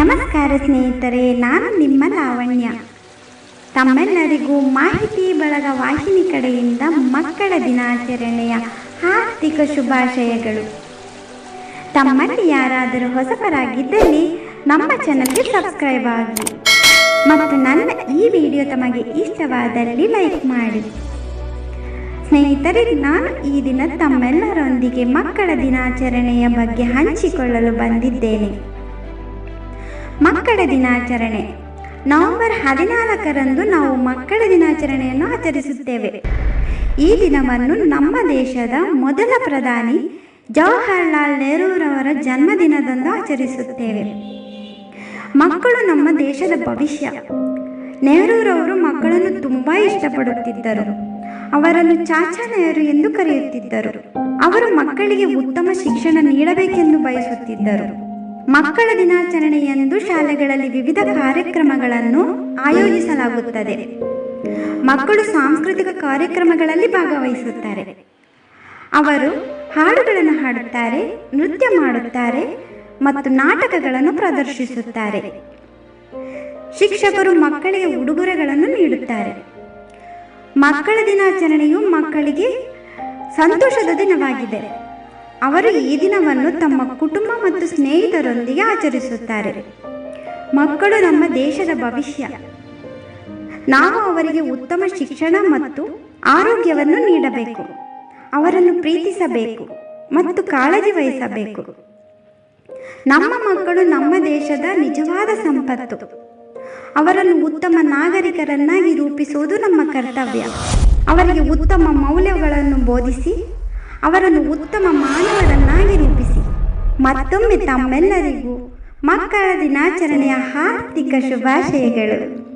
ನಮಸ್ಕಾರ ಸ್ನೇಹಿತರೆ, ನಾನು ನಿಮ್ಮ ಲಾವಣ್ಯ. ತಮ್ಮೆಲ್ಲರಿಗೂ ಮಾಹಿತಿ ಬಳಗ ವಾಹಿನಿ ಕಡೆಯಿಂದ ಮಕ್ಕಳ ದಿನಾಚರಣೆಯ ಹಾರ್ದಿಕ ಶುಭಾಶಯಗಳು. ತಮ್ಮಲ್ಲಿ ಯಾರಾದರೂ ಹೊಸಬರಾಗಿದ್ದಲ್ಲಿ ನಮ್ಮ ಚಾನಲ್ಗೆ ಸಬ್ಸ್ಕ್ರೈಬ್ ಆಗಿ ಮತ್ತು ನನ್ನ ಈ ವಿಡಿಯೋ ತಮಗೆ ಇಷ್ಟವಾದಲ್ಲಿ ಲೈಕ್ ಮಾಡಿ. ಸ್ನೇಹಿತರೆ, ನಾನು ಈ ದಿನ ತಮ್ಮೆಲ್ಲರೊಂದಿಗೆ ಮಕ್ಕಳ ದಿನಾಚರಣೆಯ ಬಗ್ಗೆ ಹಂಚಿಕೊಳ್ಳಲು ಬಂದಿದ್ದೇನೆ. ಮಕ್ಕಳ ದಿನಾಚರಣೆ. ನವೆಂಬರ್ ಹದಿನಾಲ್ಕರಂದು ನಾವು ಮಕ್ಕಳ ದಿನಾಚರಣೆಯನ್ನು ಆಚರಿಸುತ್ತೇವೆ. ಈ ದಿನವನ್ನು ನಮ್ಮ ದೇಶದ ಮೊದಲ ಪ್ರಧಾನಿ ಜವಾಹರ್ಲಾಲ್ ನೆಹರೂರವರ ಜನ್ಮದಿನದಂದು ಆಚರಿಸುತ್ತೇವೆ. ಮಕ್ಕಳು ನಮ್ಮ ದೇಶದ ಭವಿಷ್ಯ. ನೆಹರೂರವರು ಮಕ್ಕಳನ್ನು ತುಂಬ ಇಷ್ಟಪಡುತ್ತಿದ್ದರು. ಅವರನ್ನು ಚಾಚಾ ನೆಹರು ಎಂದು ಕರೆಯುತ್ತಿದ್ದರು. ಅವರು ಮಕ್ಕಳಿಗೆ ಉತ್ತಮ ಶಿಕ್ಷಣ ನೀಡಬೇಕೆಂದು ಬಯಸುತ್ತಿದ್ದರು. ಮಕ್ಕಳ ದಿನಾಚರಣೆಯಂದು ಶಾಲೆಗಳಲ್ಲಿ ವಿವಿಧ ಕಾರ್ಯಕ್ರಮಗಳನ್ನು ಆಯೋಜಿಸಲಾಗುತ್ತದೆ. ಮಕ್ಕಳು ಸಾಂಸ್ಕೃತಿಕ ಕಾರ್ಯಕ್ರಮಗಳಲ್ಲಿ ಭಾಗವಹಿಸುತ್ತಾರೆ. ಅವರು ಹಾಡುಗಳನ್ನು ಹಾಡುತ್ತಾರೆ, ನೃತ್ಯ ಮಾಡುತ್ತಾರೆ ಮತ್ತು ನಾಟಕಗಳನ್ನು ಪ್ರದರ್ಶಿಸುತ್ತಾರೆ. ಶಿಕ್ಷಕರು ಮಕ್ಕಳಿಗೆ ಉಡುಗೊರೆಗಳನ್ನು ನೀಡುತ್ತಾರೆ. ಮಕ್ಕಳ ದಿನಾಚರಣೆಯು ಮಕ್ಕಳಿಗೆ ಸಂತೋಷದ ದಿನವಾಗಿದೆ. ಅವರು ಈ ದಿನವನ್ನು ತಮ್ಮ ಕುಟುಂಬ ಮತ್ತು ಸ್ನೇಹಿತರೊಂದಿಗೆ ಆಚರಿಸುತ್ತಾರೆ. ಮಕ್ಕಳು ನಮ್ಮ ದೇಶದ ಭವಿಷ್ಯ. ನಾವು ಅವರಿಗೆ ಉತ್ತಮ ಶಿಕ್ಷಣ ಮತ್ತು ಆರೋಗ್ಯವನ್ನು ನೀಡಬೇಕು. ಅವರನ್ನು ಪ್ರೀತಿಸಬೇಕು ಮತ್ತು ಕಾಳಜಿ ವಹಿಸಬೇಕು. ನಮ್ಮ ಮಕ್ಕಳು ನಮ್ಮ ದೇಶದ ನಿಜವಾದ ಸಂಪತ್ತು. ಅವರನ್ನು ಉತ್ತಮ ನಾಗರಿಕರನ್ನಾಗಿ ರೂಪಿಸುವುದು ನಮ್ಮ ಕರ್ತವ್ಯ. ಅವರಿಗೆ ಉತ್ತಮ ಮೌಲ್ಯಗಳನ್ನು ಬೋಧಿಸಿ ಅವರನ್ನು ಉತ್ತಮ ಮಾನವರನ್ನಾಗಿ ರೂಪಿಸಿ. ಮತ್ತೊಮ್ಮೆ ತಮ್ಮೆಲ್ಲರಿಗೂ ಮಕ್ಕಳ ದಿನಾಚರಣೆಯ ಹಾರ್ದಿಕ ಶುಭಾಶಯಗಳು.